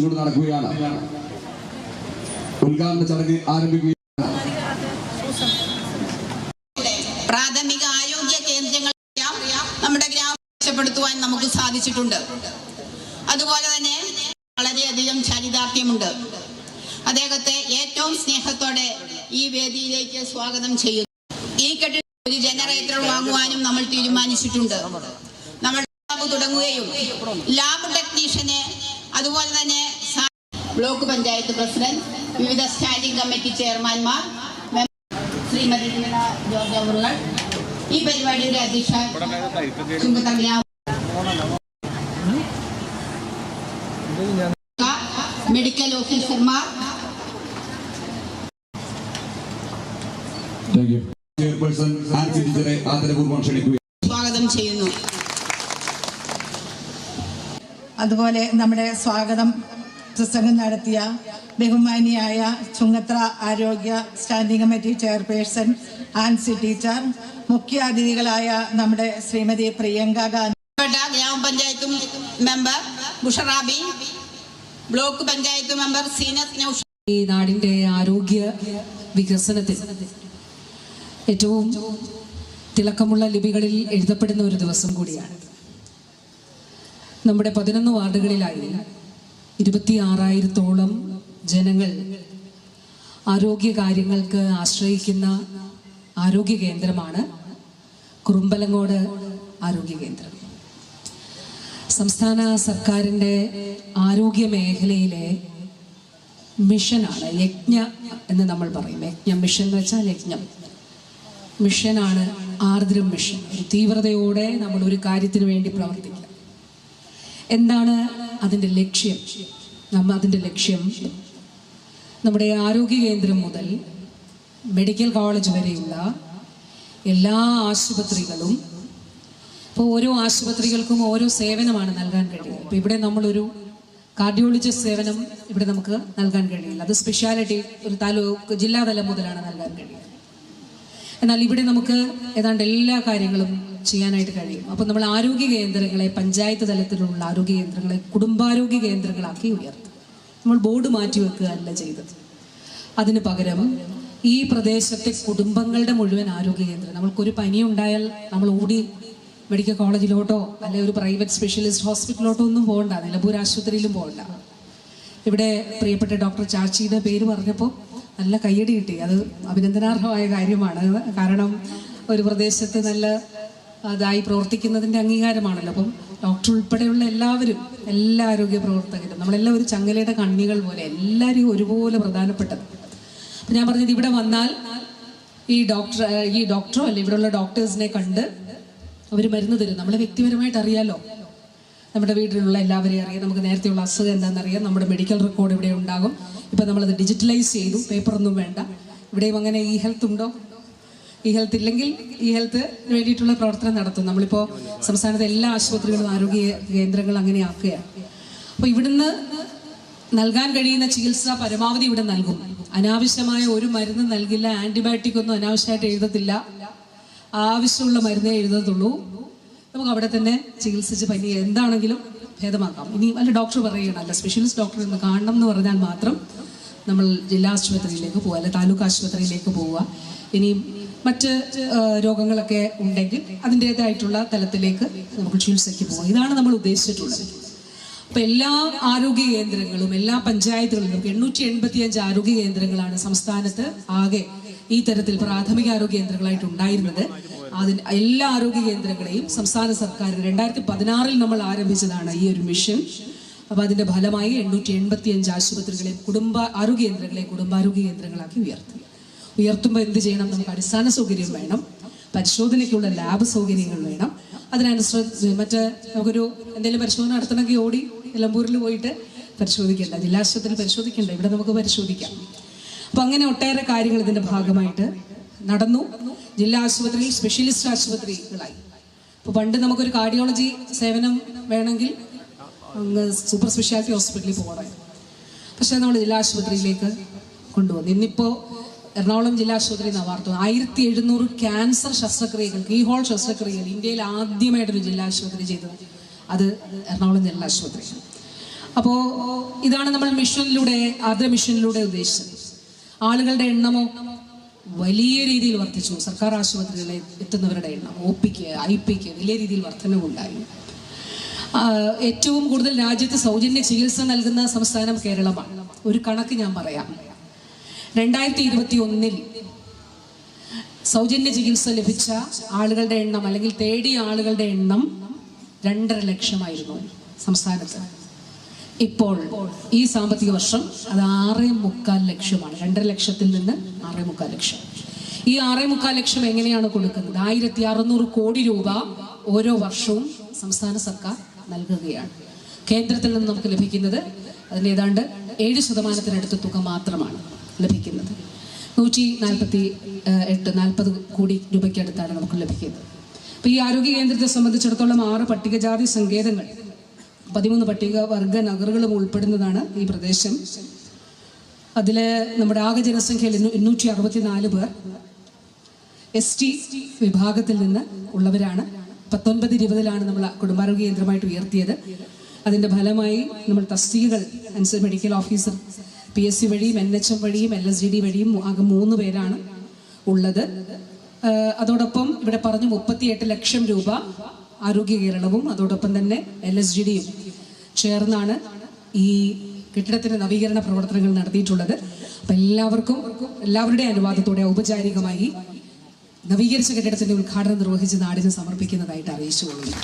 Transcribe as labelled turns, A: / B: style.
A: ചൂട് നടക്കുകയാണ്. ഉദ്ഘാടന ചടങ്ങ് ആരംഭിക്കുകയാണ്.
B: പ്രാഥമിക ആരോഗ്യ കേന്ദ്രങ്ങൾ നമ്മുടെ ഗ്രാമം മെച്ചപ്പെടുത്തുവാൻ നമുക്ക് സാധിച്ചിട്ടുണ്ട്. അതുപോലെ തന്നെ വളരെയധികം ചരിതാർത്ഥ്യമുണ്ട്. അദ്ദേഹത്തെ ഏറ്റവും സ്നേഹത്തോടെ ഈ വേദിയിലേക്ക് സ്വാഗതം ചെയ്യുന്നു. ഈ കെട്ടിട ഒരു ജനറേറ്റർ വാങ്ങുവാനും നമ്മൾ തീരുമാനിച്ചിട്ടുണ്ട്. നമ്മൾ ലാബ് തുടങ്ങുകയും ലാബ് ടെക്നീഷ്യനെ അതുപോലെ തന്നെ ബ്ലോക്ക് പഞ്ചായത്ത് പ്രസിഡന്റ് വിവിധ സ്റ്റാൻഡിംഗ് കമ്മിറ്റി ചെയർമാൻമാർ ശ്രീമതി ജോർജ് അവറുകൾ ഈ പരിപാടിയുടെ അധ്യക്ഷ മെഡിക്കൽ ഓഫീസർമാർ.
A: ചെയർപേഴ്സൺ ആൻസി ടീച്ചറെ ആദരപൂർവം ക്ഷണിക്കുകയാണ്
B: സ്വാഗതം ചെയ്യുന്നു
C: അതുപോലെ നമ്മുടെ സ്വാഗതം പ്രസംഗം നടത്തിയ ബഹുമാനിയായ ചുങ്കത്ര ആരോഗ്യ standing committee chairperson Ancy teacher മുഖ്യ അതിഥികളായ നമ്മുടെ ശ്രീമതി പ്രിയങ്ക ഗാന്ധി.
B: ഗ്രാമപഞ്ചായത്ത് member Busharabi block panchayat member senior Nousha
D: ഈ നാടിന്റെ ആരോഗ്യ വികസനത്തിൽ ഏറ്റവും തിളക്കമുള്ള ലിപികളിൽ എഴുതപ്പെടുന്ന ഒരു ദിവസം കൂടിയാണ്. നമ്മുടെ പതിനൊന്ന് വാർഡുകളിലായി ഇരുപത്തി ആറായിരത്തോളം ജനങ്ങൾ ആരോഗ്യ കാര്യങ്ങൾക്ക് ആശ്രയിക്കുന്ന ആരോഗ്യ കേന്ദ്രമാണ് കുറുമ്പലങ്ങോട് ആരോഗ്യ കേന്ദ്രം. സംസ്ഥാന സർക്കാരിന്റെ ആരോഗ്യ മേഖലയിലെ മിഷനാണ് യജ്ഞ എന്ന് നമ്മൾ പറയും. യജ്ഞ മിഷൻ എന്ന് വെച്ചാൽ യജ്ഞം. മിഷനാണ് ആർദ്രം മിഷൻ. തീവ്രതയോടെ നമ്മൾ ഒരു കാര്യത്തിന് വേണ്ടി പ്രവർത്തിക്കുക എന്താണ് അതിന്റെ ലക്ഷ്യം? നമ്മ അതിന്റെ ലക്ഷ്യം നമ്മുടെ ആരോഗ്യ കേന്ദ്രം മുതൽ മെഡിക്കൽ കോളേജ് വരെയുള്ള എല്ലാ ആശുപത്രികളും ഇപ്പോൾ ഓരോ ആശുപത്രികൾക്കും ഓരോ സേവനമാണ് നൽകാൻ കഴിയുക. ഇപ്പോൾ ഇവിടെ നമ്മളൊരു കാർഡിയോളജിസ്റ്റ് സേവനം ഇവിടെ നമുക്ക് നൽകാൻ കഴിയില്ല. അത് സ്പെഷ്യാലിറ്റി ഒരു താലൂക്ക് ജില്ലാതലം മുതലാണ് നൽകാൻ കഴിയുന്നത് എന്നാൽ ഇവിടെ നമുക്ക് ഏതാണ്ട് എല്ലാ കാര്യങ്ങളും ചെയ്യാനായിട്ട് കഴിയും. അപ്പം നമ്മൾ ആരോഗ്യ കേന്ദ്രങ്ങളെ പഞ്ചായത്ത് തലത്തിലുള്ള ആരോഗ്യ കേന്ദ്രങ്ങളെ കുടുംബാരോഗ്യ കേന്ദ്രങ്ങളാക്കി ഉയർത്തും. നമ്മൾ ബോർഡ് മാറ്റി വെക്കുക അല്ല ചെയ്തത്. അതിന് പകരം ഈ പ്രദേശത്തെ കുടുംബങ്ങളുടെ മുഴുവൻ ആരോഗ്യ കേന്ദ്രം നമ്മൾക്കൊരു പനി ഉണ്ടായാൽ നമ്മൾ ഓടി മെഡിക്കൽ കോളേജിലോട്ടോ അല്ലെ ഒരു പ്രൈവറ്റ് സ്പെഷ്യലിസ്റ്റ് ഹോസ്പിറ്റലിലോട്ടോ ഒന്നും പോകണ്ട. നിലമ്പൂർ ആശുപത്രിയിലും പോകണ്ട. ഇവിടെ പ്രിയപ്പെട്ട ഡോക്ടർ ചാച്ചിയുടെ പേര് പറഞ്ഞപ്പോൾ നല്ല കയ്യടി കിട്ടി. അത് അഭിനന്ദനാർഹമായ കാര്യമാണ്. കാരണം ഒരു പ്രദേശത്ത് നല്ല അതായി പ്രവർത്തിക്കുന്നതിന്റെ അംഗീകാരമാണല്ലോ. അപ്പം ഡോക്ടർ ഉൾപ്പെടെയുള്ള എല്ലാവരും എല്ലാ ആരോഗ്യ പ്രവർത്തകരും നമ്മളെല്ലാം ഒരു ചങ്ങലയുടെ കണ്ണികൾ പോലെ എല്ലാവരെയും ഒരുപോലെ പ്രധാനപ്പെട്ടത്. അപ്പം ഞാൻ പറഞ്ഞത് ഇവിടെ വന്നാൽ ഈ ഡോക്ടർ ഈ ഡോക്ടറോ അല്ലെ ഇവിടെയുള്ള ഡോക്ടേഴ്സിനെ കണ്ട് അവർ മരുന്ന് തരും. നമ്മളെ വ്യക്തിപരമായിട്ട് അറിയാലോ. നമ്മുടെ വീട്ടിലുള്ള എല്ലാവരെയും അറിയാം. നമുക്ക് നേരത്തെയുള്ള അസുഖം എന്താണെന്നറിയാം. നമ്മുടെ മെഡിക്കൽ റെക്കോർഡ് ഇവിടെ ഉണ്ടാകും. ഇപ്പം നമ്മളത് ഡിജിറ്റലൈസ് ചെയ്തു. പേപ്പറൊന്നും വേണ്ട. ഇവിടെയും അങ്ങനെ ഈ ഹെൽത്ത് ഉണ്ടോ? ഈ ഹെൽത്ത് ഇല്ലെങ്കിൽ ഈ ഹെൽത്ത് വേണ്ടിയിട്ടുള്ള പ്രവർത്തനം നടത്തും. നമ്മളിപ്പോൾ സംസ്ഥാനത്തെ എല്ലാ ആശുപത്രികളും ആരോഗ്യ കേന്ദ്രങ്ങൾ അങ്ങനെ ആക്കുകയാണ്. അപ്പോൾ ഇവിടുന്ന് നൽകാൻ കഴിയുന്ന ചികിത്സ പരമാവധി ഇവിടെ നൽകും. അനാവശ്യമായ ഒരു മരുന്ന് നൽകില്ല ആന്റിബയോട്ടിക് ഒന്നും അനാവശ്യമായിട്ട് എഴുതത്തില്ല. ആവശ്യമുള്ള മരുന്നേ എഴുതത്തുള്ളൂ. നമുക്ക് അവിടെ തന്നെ ചികിത്സിച്ച് പനി എന്താണെങ്കിലും ഭേദമാക്കാം. ഇനി അല്ല ഡോക്ടർ പറയണം അല്ല സ്പെഷ്യലിസ്റ്റ് ഡോക്ടറെ ഒന്ന് കാണണം എന്ന് പറഞ്ഞാൽ മാത്രം നമ്മൾ ജില്ലാ ആശുപത്രിയിലേക്ക് പോവുക അല്ലെ താലൂക്ക് ആശുപത്രിയിലേക്ക് പോവുക. ഇനിയും മറ്റ് രോഗങ്ങളൊക്കെ ഉണ്ടെങ്കിൽ അതിന്റെതായിട്ടുള്ള തലത്തിലേക്ക് നമുക്ക് ചികിത്സയ്ക്ക് പോകാം. ഇതാണ് നമ്മൾ ഉദ്ദേശിച്ചിട്ടുള്ളത്. അപ്പൊ എല്ലാ ആരോഗ്യ കേന്ദ്രങ്ങളും എല്ലാ പഞ്ചായത്തുകളിലും എണ്ണൂറ്റി എൺപത്തി അഞ്ച് ആരോഗ്യ കേന്ദ്രങ്ങളാണ് സംസ്ഥാനത്ത് ആകെ ഈ തരത്തിൽ പ്രാഥമിക ആരോഗ്യ കേന്ദ്രങ്ങളായിട്ട് ഉണ്ടായിരുന്നത്. അതിന് എല്ലാ ആരോഗ്യ കേന്ദ്രങ്ങളെയും സംസ്ഥാന സർക്കാർ രണ്ടായിരത്തി പതിനാറിൽ നമ്മൾ ആരംഭിച്ചതാണ് ഈ ഒരു മിഷൻ. അപ്പോൾ അതിന്റെ ഫലമായി എണ്ണൂറ്റി എൺപത്തി അഞ്ച് ആശുപത്രികളെ കുടുംബ ആരോഗ്യ കേന്ദ്രങ്ങളെ കുടുംബാരോഗ്യ കേന്ദ്രങ്ങളാക്കി ഉയർത്തി. ഉയർത്തുമ്പോൾ എന്ത് ചെയ്യണം? നമുക്ക് അടിസ്ഥാന സൗകര്യം വേണം. പരിശോധനയ്ക്കുള്ള ലാബ് സൗകര്യങ്ങൾ വേണം. അതിനനുസരിച്ച് മറ്റേ നമുക്കൊരു എന്തെങ്കിലും പരിശോധന നടത്തണമെങ്കിൽ ഓടി നിലമ്പൂരിൽ പോയിട്ട് പരിശോധിക്കേണ്ട ജില്ലാശുപത്രിയിൽ പരിശോധിക്കേണ്ട ഇവിടെ നമുക്ക് പരിശോധിക്കാം. അപ്പം അങ്ങനെ ഒട്ടേറെ കാര്യങ്ങൾ ഇതിന്റെ ഭാഗമായിട്ട് നടന്നു. ജില്ലാ ആശുപത്രിയിൽ സ്പെഷ്യലിസ്റ്റ് ആശുപത്രികളായി. അപ്പോൾ പണ്ട് നമുക്കൊരു കാർഡിയോളജി സേവനം വേണമെങ്കിൽ സൂപ്പർ സ്പെഷ്യാലിറ്റി ഹോസ്പിറ്റലിൽ പോകണം പക്ഷേ നമ്മൾ ജില്ലാ ആശുപത്രിയിലേക്ക് കൊണ്ടുവന്നു. ഇന്നിപ്പോൾ എറണാകുളം ജില്ലാ ആശുപത്രി എന്ന വാർത്ത ആയിരത്തി എഴുന്നൂറ് ക്യാൻസർ ശസ്ത്രക്രിയകൾ കീഹോൾ ശസ്ത്രക്രിയകൾ ഇന്ത്യയിൽ ആദ്യമായിട്ടൊരു ജില്ലാ ആശുപത്രി ചെയ്തത് അത് എറണാകുളം ജില്ലാ ആശുപത്രി. അപ്പോൾ ഇതാണ് നമ്മൾ മിഷനിലൂടെ ആദ്യ മിഷനിലൂടെ ഉദ്ദേശിച്ചത്. ആളുകളുടെ എണ്ണമോ വലിയ രീതിയിൽ വർദ്ധിച്ചു. സർക്കാർ ആശുപത്രികളിൽ എത്തുന്നവരുടെ എണ്ണം ഒ പിക്ക് ഐ പിക്ക് വലിയ രീതിയിൽ വർധനവുണ്ടായി ഏറ്റവും കൂടുതൽ രാജ്യത്ത് സൗജന്യ ചികിത്സ നൽകുന്ന സംസ്ഥാനം കേരളമാണ്. ഒരു കണക്ക് ഞാൻ പറയാം. രണ്ടായിരത്തി ഇരുപത്തി ഒന്നിൽ സൗജന്യ ചികിത്സ ലഭിച്ച ആളുകളുടെ എണ്ണം അല്ലെങ്കിൽ തേടിയ ആളുകളുടെ എണ്ണം രണ്ടര ലക്ഷമായിരുന്നു സംസ്ഥാനത്ത്. ഇപ്പോൾ ഈ സാമ്പത്തിക വർഷം അത് ആറേ മുക്കാൽ ലക്ഷമാണ്. രണ്ടര ലക്ഷത്തിൽ നിന്ന് ആറേ മുക്കാൽ ലക്ഷം. ഈ ആറേ മുക്കാൽ ലക്ഷം എങ്ങനെയാണ് കൊടുക്കുന്നത്? ആയിരത്തി അറുന്നൂറ് കോടി രൂപ ഓരോ വർഷവും സംസ്ഥാന സർക്കാർ നൽകുകയാണ്. കേന്ദ്രത്തിൽ നിന്ന് നമുക്ക് ലഭിക്കുന്നത് അതിന് ഏതാണ്ട് ഏഴ് ശതമാനത്തിനടുത്ത് തുക മാത്രമാണ്. ലഭിക്കുന്നത്. നൂറ്റി നാൽപ്പത്തി എട്ട് നാൽപ്പത് കോടി രൂപയ്ക്കടുത്താണ് നമുക്ക് ലഭിക്കുന്നത്. അപ്പോൾ ഈ ആരോഗ്യ കേന്ദ്രത്തെ സംബന്ധിച്ചിടത്തോളം ആറ് പട്ടികജാതി സങ്കേതങ്ങൾ പതിമൂന്ന് പട്ടിക വർഗ നഗറുകളും ഉൾപ്പെടുന്നതാണ് ഈ പ്രദേശം. അതിൽ നമ്മുടെ ആകെ ജനസംഖ്യയിൽ എണ്ണൂറ്റി അറുപത്തിനാല് പേർ എസ് ടി വിഭാഗത്തിൽ നിന്ന് ഉള്ളവരാണ്. പത്തൊൻപത് ഇരുപതിലാണ് നമ്മൾ കുടുംബാരോഗ്യ കേന്ദ്രമായിട്ട് ഉയർത്തിയത്. അതിന്റെ ഫലമായി നമ്മൾ തസ്തികകൾ അനുസരിച്ച് medical officer P S C വഴിയും എൻ എച്ച് എം വഴിയും എൽ എസ് ജി ഡി വഴിയും ആകെ മൂന്ന് പേരാണ് ഉള്ളത്. അതോടൊപ്പം ഇവിടെ പറഞ്ഞു മുപ്പത്തിയെട്ട് ലക്ഷം രൂപ ആരോഗ്യ കേരളവും അതോടൊപ്പം തന്നെ എൽ എസ് ജി ഡിയും ചേർന്നാണ് ഈ കെട്ടിടത്തിന്റെ നവീകരണ പ്രവർത്തനങ്ങൾ നടത്തിയിട്ടുള്ളത്. അപ്പം എല്ലാവർക്കും എല്ലാവരുടെയും അനുവാദത്തോടെ ഔപചാരികമായി നവീകരിച്ച കെട്ടിടത്തിന്റെ ഉദ്ഘാടനം നിർവഹിച്ച് നാടിന് സമർപ്പിക്കുന്നതായിട്ട് അറിയിച്ചു കൊള്ളുന്നു